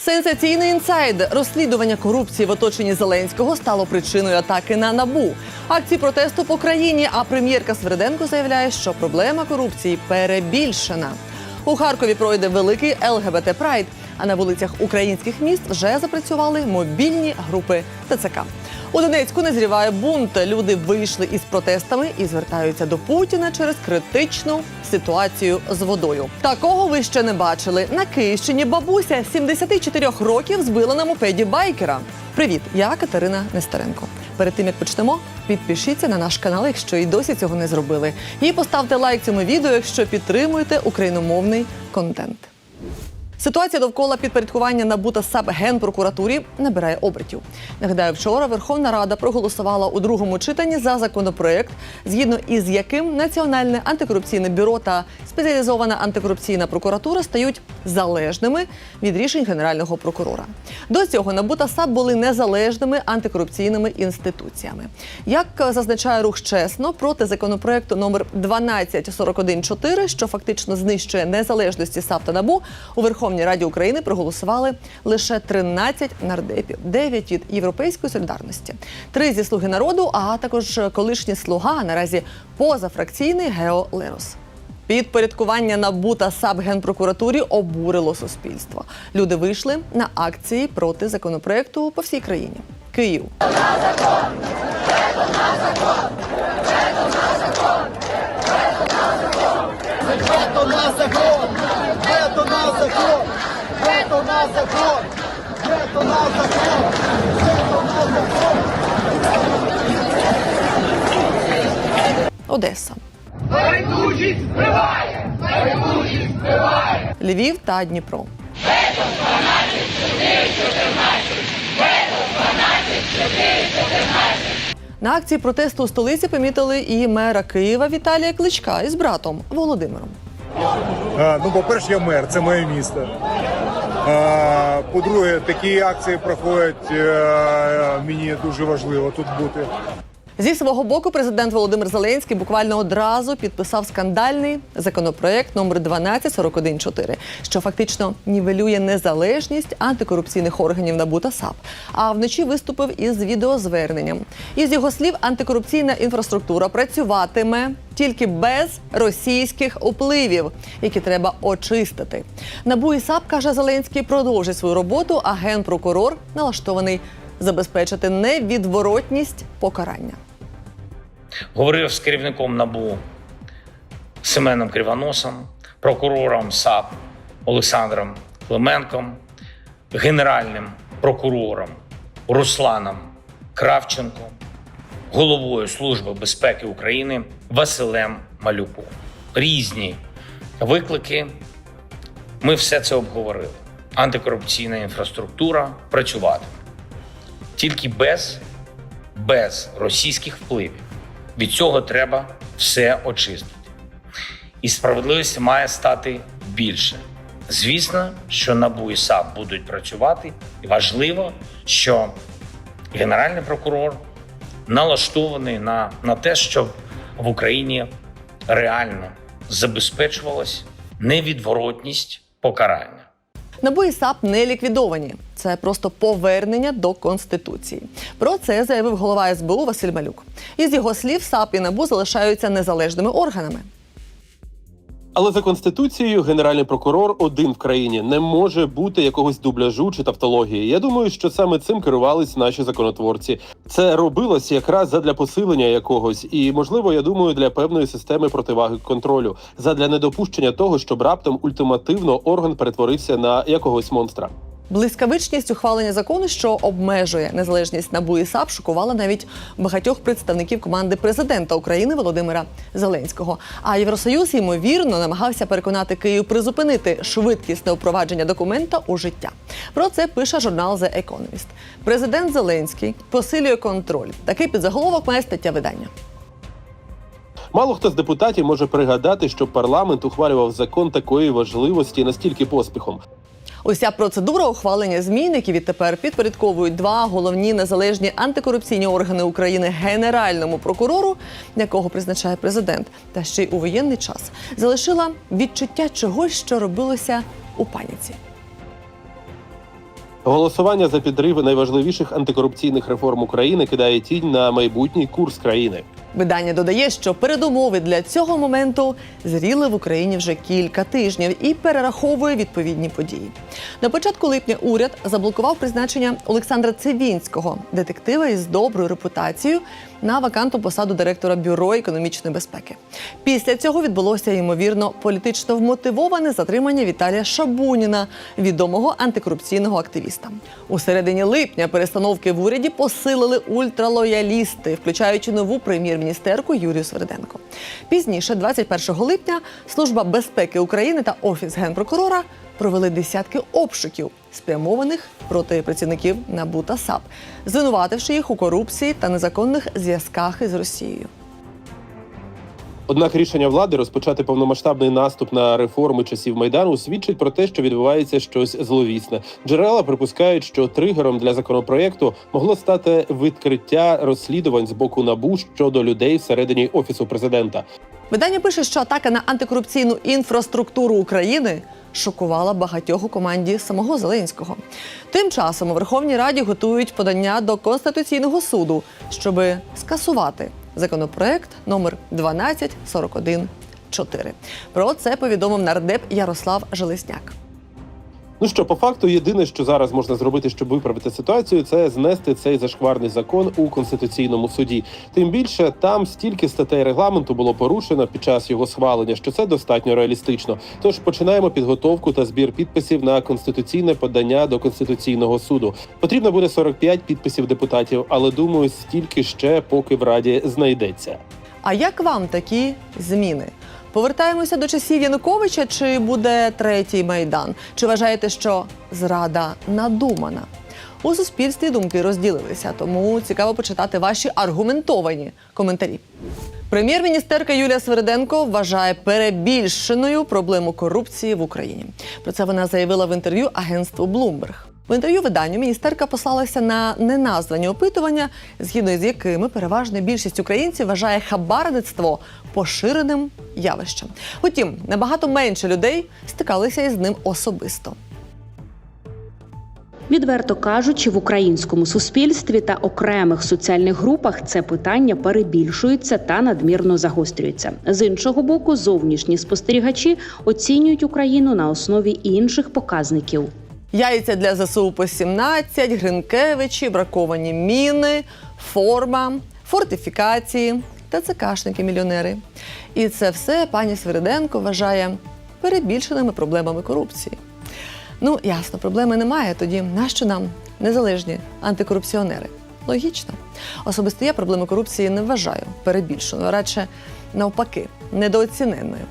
Сенсаційний інсайд розслідування корупції в оточенні Зеленського стало причиною атаки на набу. Акції протесту по країні. А прем'єрка Сверденко заявляє, що проблема корупції перебільшена. У Харкові пройде великий ЛГБТ Прайд. А на вулицях українських міст вже запрацювали мобільні групи ТЦК. У Донецьку назріває бунт. Люди вийшли із протестами і звертаються до Путіна через критичну ситуацію з водою. Такого ви ще не бачили. На Київщині бабуся 74 років збила на мопеді байкера. Привіт, я Катерина Нестеренко. Перед тим як почнемо, підпишіться на наш канал, якщо і досі цього не зробили. І поставте лайк цьому відео, якщо підтримуєте україномовний контент. Ситуація довкола підпорядкування НАБУ та САП Генпрокуратурі набирає обертів. Нагадаю, вчора Верховна Рада проголосувала у другому читанні за законопроект, згідно із яким Національне антикорупційне бюро та спеціалізована антикорупційна прокуратура стають залежними від рішень генерального прокурора. До цього НАБУ та САП були незалежними антикорупційними інституціями. Як зазначає рух чесно, проти законопроекту номер 12414, що фактично знищує незалежності САП та НАБУ, у Верховній Раді України проголосували лише 13 нардепів, 9 від Європейської солідарності, 3 зі слуги народу, а також колишній слуга, наразі позафракційний Гео Лерос. Підпорядкування НАБУ та САП Генпрокуратурі обурило суспільство. Люди вийшли на акції проти законопроекту по всій країні. Київ. Вето на закон! Вето на закон! Вето на закон! Вето на закон! Вето на закон! Одеса. Львів та Дніпро. На акції протесту у столиці помітили і мера Києва Віталія Кличка із братом Володимиром. А, Ну, по-перше, я мер, це моє місто. По-друге, такі акції проходять. е, Мені дуже важливо тут бути. Зі свого боку, президент Володимир Зеленський буквально одразу підписав скандальний законопроект номер 12414, що фактично нівелює незалежність антикорупційних органів НАБУ та САП. А вночі виступив із відеозверненням. Із його слів, антикорупційна інфраструктура працюватиме тільки без російських впливів, які треба очистити. НАБУ і САП каже Зеленський, продовжить свою роботу. А генпрокурор налаштований забезпечити невідворотність покарання. Говорив з керівником НАБУ Семеном Кривоносом, прокурором САП Олександром Клименком, генеральним прокурором Русланом Кравченко, головою Служби безпеки України Василем Малюком. Різні виклики. Ми все це обговорили. Антикорупційна інфраструктура працюватиме тільки без, без російських впливів. Від цього треба все очистити. І справедливості має стати більше. Звісно, що НАБУ і САП будуть працювати, і важливо, що Генеральний прокурор налаштований на, на те, щоб в Україні реально забезпечувалась невідворотність покарання. НАБУ і САП не ліквідовані. Це просто повернення до конституції. Про це заявив голова СБУ Василь Малюк. Із його слів, САП і НАБУ залишаються незалежними органами. Але за конституцією генеральний прокурор один в країні не може бути якогось дубляжу чи тавтології. Я думаю, що саме цим керувались наші законотворці. Це робилось якраз задля посилення якогось, і можливо, я думаю, для певної системи противаги контролю, задля недопущення того, щоб раптом ультимативно орган перетворився на якогось монстра. Блискавичність ухвалення закону, що обмежує незалежність НАБУ і САП, шокувала навіть багатьох представників команди президента України Володимира Зеленського. А Євросоюз ймовірно намагався переконати Київ призупинити швидкісне впровадження документа у життя. Про це пише журнал The Economist. Президент Зеленський посилює контроль. Такий підзаголовок має стаття видання. Мало хто з депутатів може пригадати, що парламент ухвалював закон такої важливості настільки поспіхом. Уся процедура ухвалення змін, які відтепер підпорядковують два головні незалежні антикорупційні органи України генеральному прокурору, якого призначає президент, та ще й у воєнний час, залишила відчуття чогось, що робилося у паніці. Голосування за підрив найважливіших антикорупційних реформ України кидає тінь на майбутній курс країни. Видання додає, що передумови для цього моменту зріли в Україні вже кілька тижнів і перераховує відповідні події. На початку липня уряд заблокував призначення Олександра Цивінського, детектива із доброю репутацією, на вакантну посаду директора бюро економічної безпеки. Після цього відбулося ймовірно політично вмотивоване затримання Віталія Шабуніна, відомого антикорупційного активіста. У середині липня перестановки в уряді посилили ультралоялісти, включаючи нову прем'єр-міністерку Юрію Сверденко. Пізніше, 21 липня, служба безпеки України та офіс генпрокурора провели десятки обшуків, спрямованих проти працівників НАБУ та САП, звинувативши їх у корупції та незаконних зв'язках із Росією. Однак рішення влади розпочати повномасштабний наступ на реформи часів майдану свідчить про те, що відбувається щось зловісне. Джерела припускають, що тригером для законопроекту могло стати відкриття розслідувань з боку набу щодо людей всередині офісу президента. Видання пише, що атака на антикорупційну інфраструктуру України шокувала багатьох у команді самого Зеленського. Тим часом у Верховній Раді готують подання до Конституційного суду, щоб скасувати законопроект номер 12414. Про це повідомив нардеп Ярослав Железняк. Ну що, по факту, єдине, що зараз можна зробити, щоб виправити ситуацію, це знести цей зашкварний закон у конституційному суді. Тим більше там стільки статей регламенту було порушено під час його схвалення, що це достатньо реалістично. Тож починаємо підготовку та збір підписів на конституційне подання до конституційного суду. Потрібно буде 45 підписів депутатів, але думаю, стільки ще поки в раді знайдеться. А як вам такі зміни? Повертаємося до часів Януковича, чи буде третій майдан? Чи вважаєте, що зрада надумана? У суспільстві думки розділилися, тому цікаво почитати ваші аргументовані коментарі. Прем'єр-міністерка Юлія Свериденко вважає перебільшеною проблему корупції в Україні. Про це вона заявила в інтерв'ю агентству Bloomberg. В інтерв'ю виданню міністерка послалася на неназвані опитування, згідно з якими переважна більшість українців вважає хабарництво поширеним явищем. Утім, набагато менше людей стикалися із ним особисто. Відверто кажучи, в українському суспільстві та окремих соціальних групах це питання перебільшується та надмірно загострюється. З іншого боку, зовнішні спостерігачі оцінюють Україну на основі інших показників. Яйця для ЗСУ по 17, Гринкевичі, браковані міни, форма, фортифікації та ЦКшники-мільйонери. І це все пані Свириденко вважає перебільшеними проблемами корупції. Ну, ясно, проблеми немає. Тоді нащо нам незалежні антикорупціонери? Логічно. Особисто я проблеми корупції не вважаю перебільшеною, радше навпаки, недооціненною.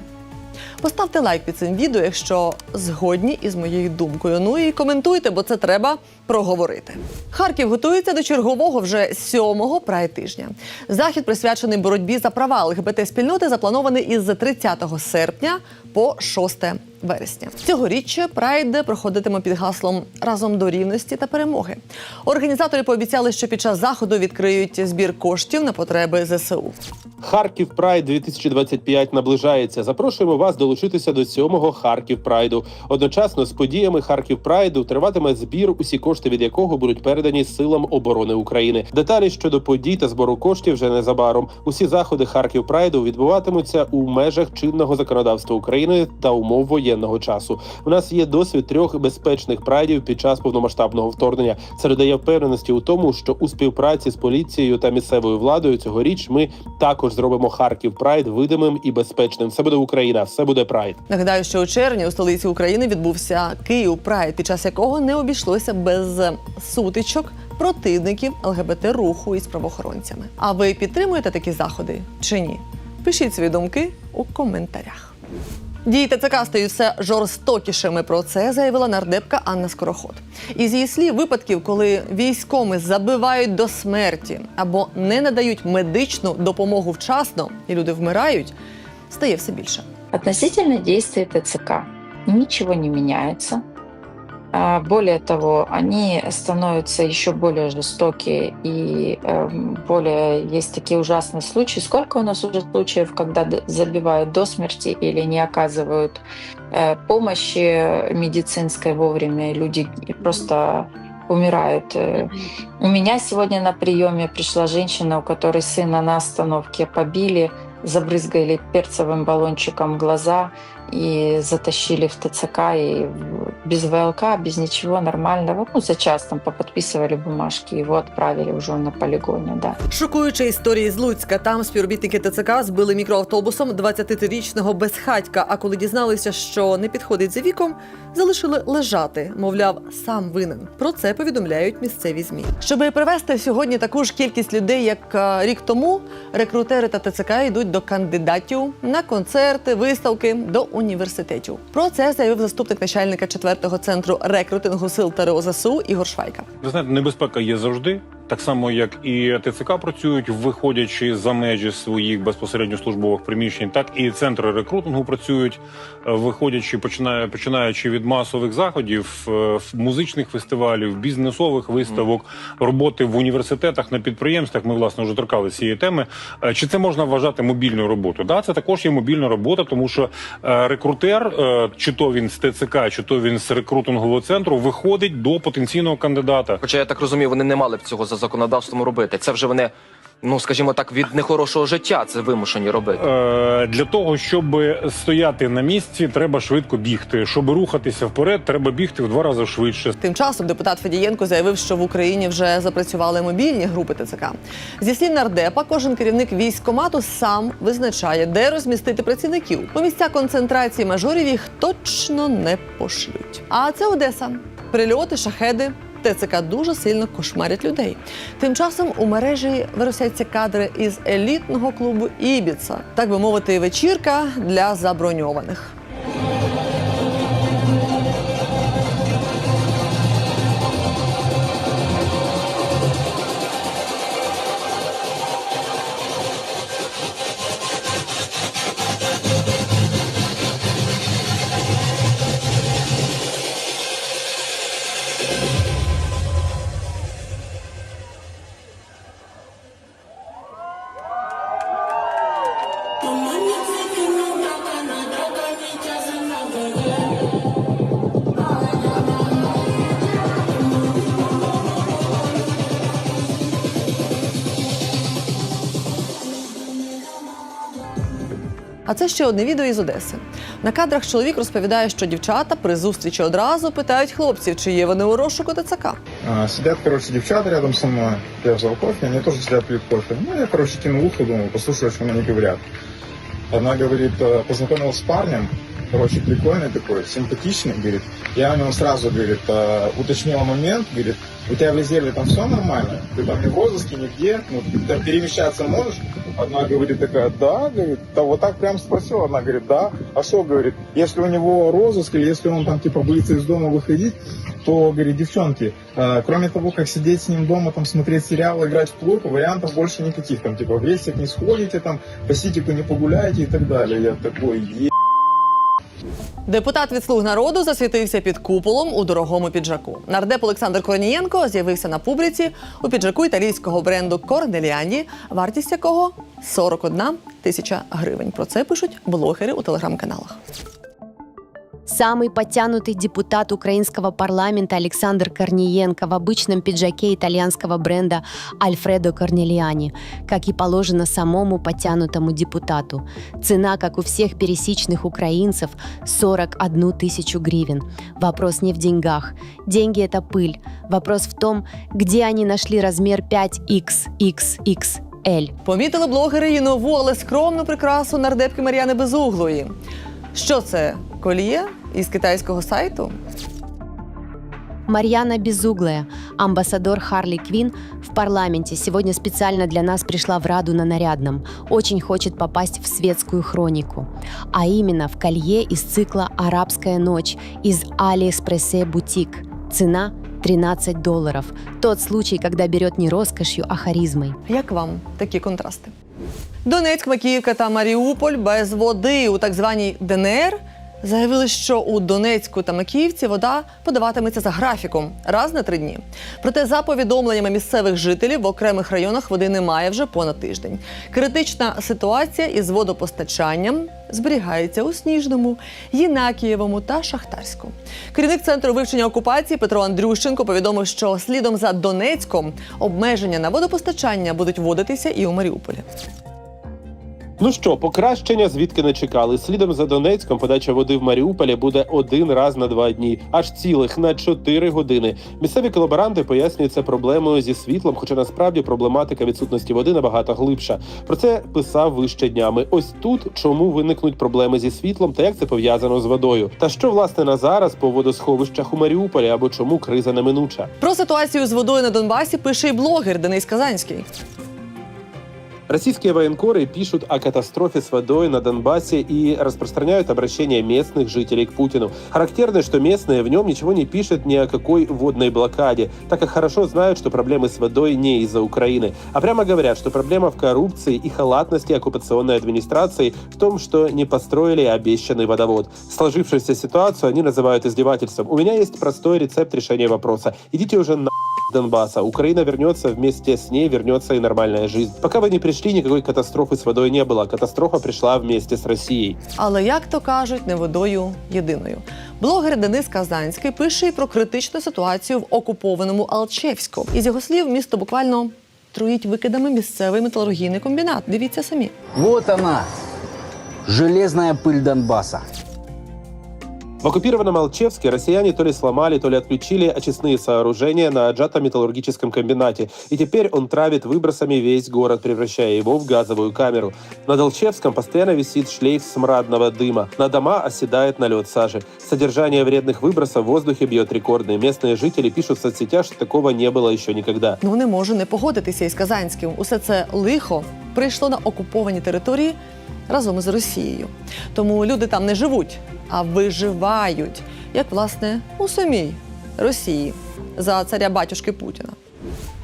Поставте лайк під цим відео, якщо згодні із моєю думкою. Ну і коментуйте, бо це треба проговорити. Харків готується до чергового вже сьомого прайд тижня. Захід присвячений боротьбі за права ЛГБТ спільноти, запланований із 30 серпня по 6 вересня. Цьогоріч прайд проходитиме під гаслом разом до рівності та перемоги. Організатори пообіцяли, що під час заходу відкриють збір коштів на потреби ЗСУ. Харків Прайд 2025 наближається. Запрошуємо вас долучитися до сьомого Харків Прайду. Одночасно з подіями Харків Прайду триватиме збір, усі кошти від якого будуть передані силам оборони України. Деталі щодо подій та збору коштів вже незабаром. Усі заходи Харків Прайду відбуватимуться у межах чинного законодавства України та умов воєнного часу. У нас є досвід трьох безпечних прайдів під час повномасштабного вторгнення. Це додає впевненості у тому, що у співпраці з поліцією та місцевою владою цьогоріч ми також зробимо Харків Прайд видимим і безпечним. Все буде Україна, все буде Прайд. Нагадаю, що у червні у столиці України відбувся Київ Прайд, під час якого не обійшлося без сутичок противників ЛГБТ руху із правоохоронцями. А ви підтримуєте такі заходи чи ні? Пишіть свої думки у коментарях. Дії ТЦК стають все жорстокішими. Про це заявила нардепка Анна Скороход. Із її слів, випадків, коли військоми забивають до смерті або не надають медичну допомогу вчасно, і люди вмирають, стає все більше. Относительно действий ТЦК ничего не меняется. А, Более того, они становятся еще более жестокие и эм, более есть такие ужасные случаи. Сколько у нас уже случаев, когда забивают до смерти или не оказывают э, помощи медицинской вовремя, и люди просто умирают. Э, У меня сегодня на приеме пришла женщина, у которой сына на остановке побили, забрызгали перцевым баллончиком глаза и затащили в ТЦК и без ВЛК, без ничего нормального. Ну, за час там поподписывали бумажки, его отправили уже на полигоне, да. Шокуюча історія з Луцька. Там співробітники ТЦК збили мікроавтобусом 23-річного безхатька. А коли дізналися, що не підходить за віком, залишили лежати. Мовляв, сам винен. Про це повідомляють місцеві змі. Щоб привести сьогодні таку ж кількість людей, як е, рік тому, рекрутери та ТЦК йдуть до кандидатів на концерти, виставки до університетів. Про це заявив заступник начальника 4-го центру рекрутингу сил ТРО ЗСУ Ігор Швайка. Ви знаєте, небезпека є завжди. Так само, як і ТЦК працюють, виходячи за межі своїх безпосередньо службових приміщень, так і центри рекрутингу працюють, е, виходячи, починає, починаючи від масових заходів, е, музичних фестивалів, бізнесових виставок, роботи в університетах на підприємствах. Ми власне вже торкали цієї теми. Е, Чи це можна вважати мобільною роботою? Да, це також є мобільна робота, тому що рекрутер, чи то він з ТЦК, чи то він з рекрутингового центру, виходить до потенційного кандидата. Хоча я так розумію, вони не мали б цього за законодавством робити. Це вже вони, ну скажімо так, від нехорошого життя це вимушені робити. Е, Для того, щоб стояти на місці, треба швидко бігти. Щоб рухатися вперед, треба бігти в два рази швидше. Тим часом депутат Федієнко заявив, що в Україні вже запрацювали мобільні групи ТЦК. Зі слів нардепа, кожен керівник військкомату сам визначає, де розмістити працівників. У місця концентрації мажорів їх точно не пошлють. А це Одеса. Прильоти, шахеди. ТЦК дуже сильно кошмарять людей. Тим часом у мережі виросяться кадри із елітного клубу Ібіца, так би мовити, вечірка для заброньованих. А це ще одне відео із Одеси. На кадрах чоловік розповідає, що дівчата при зустрічі одразу питають хлопців, чи є вони у розшуку ТЦК. А, Сидят, короче, девчата рядом со мной. Я взял кофе, они тоже сидят пьют кофе. Ну, я, короче, кинул ухо, думаю, послушаю, что они говорят. Одна говорит, э, познакомилась с парнем, короче, прикольный такой, симпатичный, говорит. Я у него сразу, говорит, э, уточнила момент, говорит, у тебя в резерве там все нормально? Ты там не в розыске, нигде? Ну, ты перемещаться можешь? Одна говорит такая, да, говорит, да вот так прям спросила, одна говорит, да. А что, говорит, если у него розыск или если он там типа боится из дома выходить, то, говорит, девчонки, э, кроме того, как сидеть с ним дома, там, смотреть сериал, играть в плойку, вариантов больше никаких. Там, типа, в рейсик не сходите, там, по ситику не погуляете и так далее. Я такой, е Депутат від слуг народу засвітився під куполом у дорогому піджаку. Нардеп Олександр Корнієнко з'явився на публіці у піджаку італійського бренду Корнеліані, вартість якого 41 тисяча гривень. Про це пишуть блогери у телеграм-каналах. Самый подтянутый депутат украинского парламента Александр Корниенко в обычном пиджаке итальянского бренда Альфредо Корнелиани, как и положено самому подтянутому депутату. Цена, как у всех пересечных украинцев, 41 тысячу гривен. Вопрос не в деньгах. Деньги – это пыль. Вопрос в том, где они нашли размер 5XXXL. Помітили блогери і нову, але скромну прикрасу нардепки Мар'яни Безуглої. Що це? Коліє із китайського сайту? Марьяна Безуглая, амбассадор Харли Квин, в парламенте сегодня специально для нас пришла в Раду на нарядном. Очень хочет попасть в светскую хронику. А именно в колье из цикла «Арабская ночь» из Алиэкспрессе Бутик. Цена 13 долларов. Тот случай, когда берет не роскошью, а харизмой. Як вам такі контрасти? Донецьк, Макіївка та Маріуполь без води у так званій ДНР Заявили, що у Донецьку та Макіївці вода подаватиметься за графіком раз на три дні. Проте, за повідомленнями місцевих жителів, в окремих районах води немає вже понад тиждень. Критична ситуація із водопостачанням зберігається у Сніжному, Єнакієвому та Шахтарську. Керівник центру вивчення окупації Петро Андрющенко повідомив, що слідом за Донецьком обмеження на водопостачання будуть вводитися і у Маріуполі. Ну що, покращення звідки не чекали. Слідом за Донецьком подача води в Маріуполі буде один раз на два дні, аж цілих на чотири години. Місцеві колаборанти пояснюють це проблемою зі світлом, хоча насправді проблематика відсутності води набагато глибша. Про це писав вище днями. Ось тут чому виникнуть проблеми зі світлом та як це пов'язано з водою. Та що власне на зараз по водосховищах у Маріуполі або чому криза неминуча? Про ситуацію з водою на Донбасі пише й блогер Денис Казанський. Российские военкоры пишут о катастрофе с водой на Донбассе и распространяют обращение местных жителей к Путину. Характерно, что местные в нем ничего не пишут ни о какой водной блокаде, так как хорошо знают, что проблемы с водой не из-за Украины, а прямо говорят, что проблема в коррупции и халатности оккупационной администрации в том, что не построили обещанный водовод. Сложившуюся ситуацию они называют издевательством. У меня есть простой рецепт решения вопроса. Идите уже на Донбасса. Украина вернется, вместе с ней вернется и нормальная жизнь. Пока вы не пришли, никакой катастрофы с водой не было. Катастрофа пришла вместе с Россией. Але як то кажуть, не водою єдиною. Блогер Денис Казанський пише і про критичну ситуацію в окупованому Алчевську. Із його слів, місто буквально труїть викидами місцевий металургійний комбінат. Дивіться самі. Вот она, железная пыль Донбасса. В оккупированном Алчевске россияне то ли сломали, то ли отключили очистные сооружения на Аджато-металлургическом комбинате, и теперь он травит выбросами весь город, превращая его в газовую камеру. Над Алчевском постоянно висит шлейф смрадного дыма. На дома оседает налет сажи. Содержание вредных выбросов в воздухе бьет рекордные. Местные жители пишут в соцсетях, что такого не было еще никогда. Ну не можу не погодитися із Казанським. Усе це лихо прийшло на окуповані території разом із Росією. Тому люди там не живуть, а виживають, як власне у самій Росії за царя батюшки Путіна.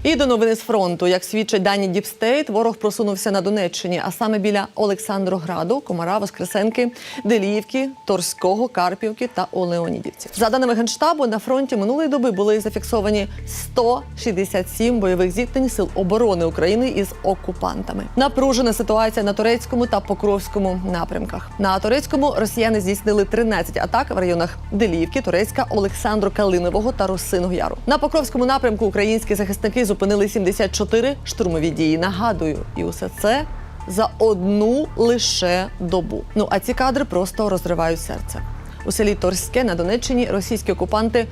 І до новини з фронту, як свідчать дані Діпстейт, ворог просунувся на Донеччині, а саме біля Олександрограду, Комара, Воскресенки, Деліївки, Торського, Карпівки та Олеонідівці. За даними генштабу, на фронті минулої доби були зафіксовані 167 бойових зіткнень сил оборони України із окупантами. Напружена ситуація на турецькому та покровському напрямках. На турецькому росіяни здійснили 13 атак в районах Деліївки, Турецька, Олександру Калинового та Росиного Яру. На покровському напрямку українські захисники зупинили 74 штурмові дії. Нагадую, і усе це за одну лише добу. Ну а ці кадри просто розривають серце. У селі Торське на Донеччині російські окупанти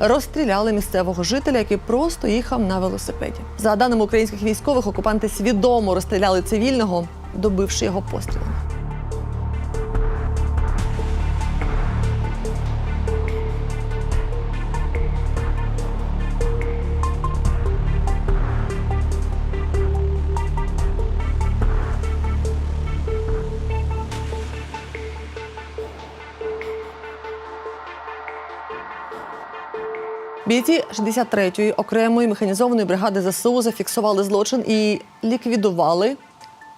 розстріляли місцевого жителя, який просто їхав на велосипеді. За даними українських військових, окупанти свідомо розстріляли цивільного, добивши його пострілами. Бійці 63-ї окремої механізованої бригади ЗСУ зафіксували злочин і ліквідували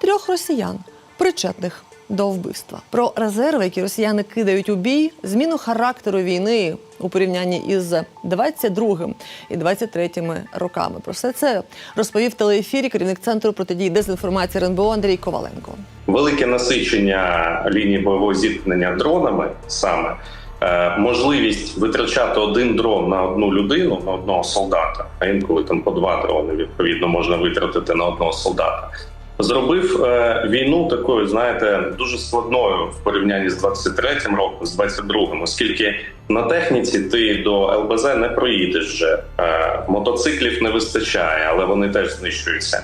трьох росіян, причетних до вбивства. Про резерви, які росіяни кидають у бій, зміну характеру війни у порівнянні із 22-м і 23-ми роками. Про все це розповів в телеефірі керівник центру протидії дезінформації РНБО Андрій Коваленко. велике насичення лінії бойового зіткнення дронами саме. Е, Можливість витрачати один дрон на одну людину, на одного солдата, а інколи там по два дрони відповідно можна витратити на одного солдата. Зробив е, війну такою, знаєте, дуже складною в порівнянні з 23-м роком, з 22-м, оскільки на техніці ти до ЛБЗ не проїдеш вже. Е, мотоциклів не вистачає, але вони теж знищуються.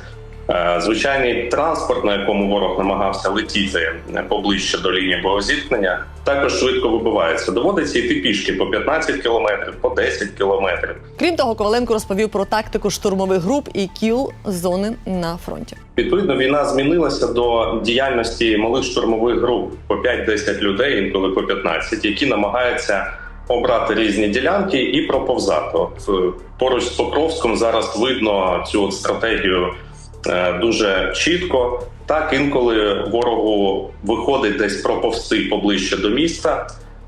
Е, Звичайний транспорт, на якому ворог намагався летіти поближче до лінії боєзіткнення, також швидко вибивається. Доводиться йти пішки по 15 кілометрів, по 10 кілометрів. Крім того, Коваленко розповів про тактику штурмових груп і кіл зони на фронті. Відповідно, війна змінилася до діяльності малих штурмових груп по 5-10 людей, інколи по 15, які намагаються обрати різні ділянки і проповзати. От е, поруч з Покровськом зараз видно цю от стратегію дуже чітко. Так, інколи ворогу виходить десь проповзти поближче до міста.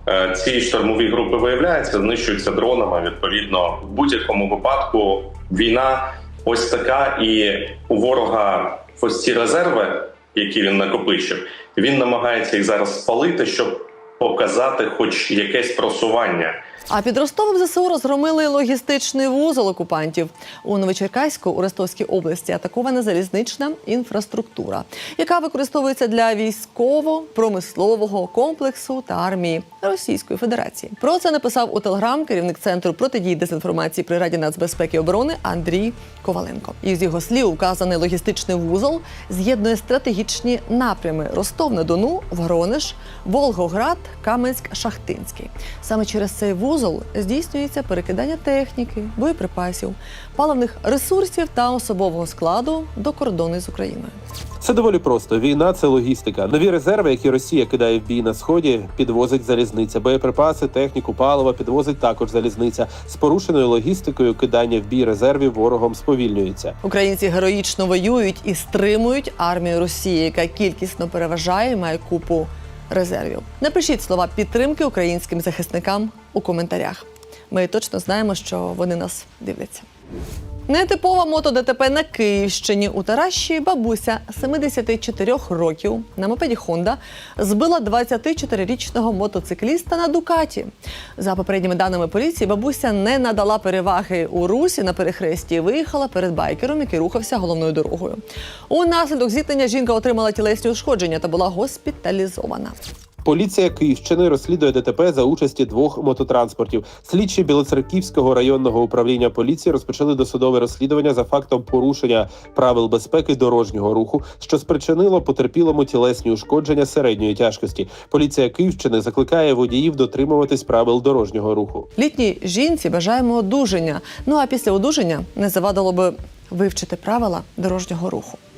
е, ці штурмові групи виявляються, знищуються дронами. Відповідно, в будь-якому випадку війна ось така, і у ворога ось ці резерви, які він накопичив, він намагається їх зараз спалити, щоб показати хоч якесь просування. А під Ростовом ЗСУ розгромили логістичний вузол окупантів. У Новочеркаську у Ростовській області атакована залізнична інфраструктура, яка використовується для військово-промислового комплексу та армії Російської Федерації. Про це написав у телеграм керівник центру протидії дезінформації при раді нацбезпеки і оборони Андрій Коваленко. Із його слів, указаний логістичний вузол з'єднує стратегічні напрями Ростов на Дону, Воронеж, Волгоград, Каменськ, Шахтинський. Саме через цей вузол здійснюється перекидання техніки, боєприпасів, паливних ресурсів та особового складу до кордону з Україною. Це доволі просто. Війна це логістика. Нові резерви, які Росія кидає в бій на сході, підвозить залізниця. Боєприпаси, техніку, паливо підвозить також залізниця. З порушеною логістикою кидання в бій резервів ворогом сповільнюється. Українці героїчно воюють і стримують армію Росії, яка кількісно переважає і має купу резервів. Напишіть слова підтримки українським захисникам у коментарях. Ми точно знаємо, що вони нас дивляться. Нетипова мото-ДТП на Київщині у Таращі бабуся 74 років на мопеді Honda збила 24-річного мотоцикліста на Дукаті. За попередніми даними поліції, бабуся не надала переваги у русі на перехресті і виїхала перед байкером, який рухався головною дорогою. У наслідок зіткнення жінка отримала тілесні ушкодження та була госпіталізована. Поліція Київщини розслідує ДТП за участі двох мототранспортів. Слідчі Білоцерківського районного управління поліції розпочали досудове розслідування за фактом порушення правил безпеки дорожнього руху, що спричинило потерпілому тілесні ушкодження середньої тяжкості. Поліція Київщини закликає водіїв дотримуватись правил дорожнього руху. Літній жінці бажаємо одужання. Ну а після одужання не завадило би вивчити правила дорожнього руху.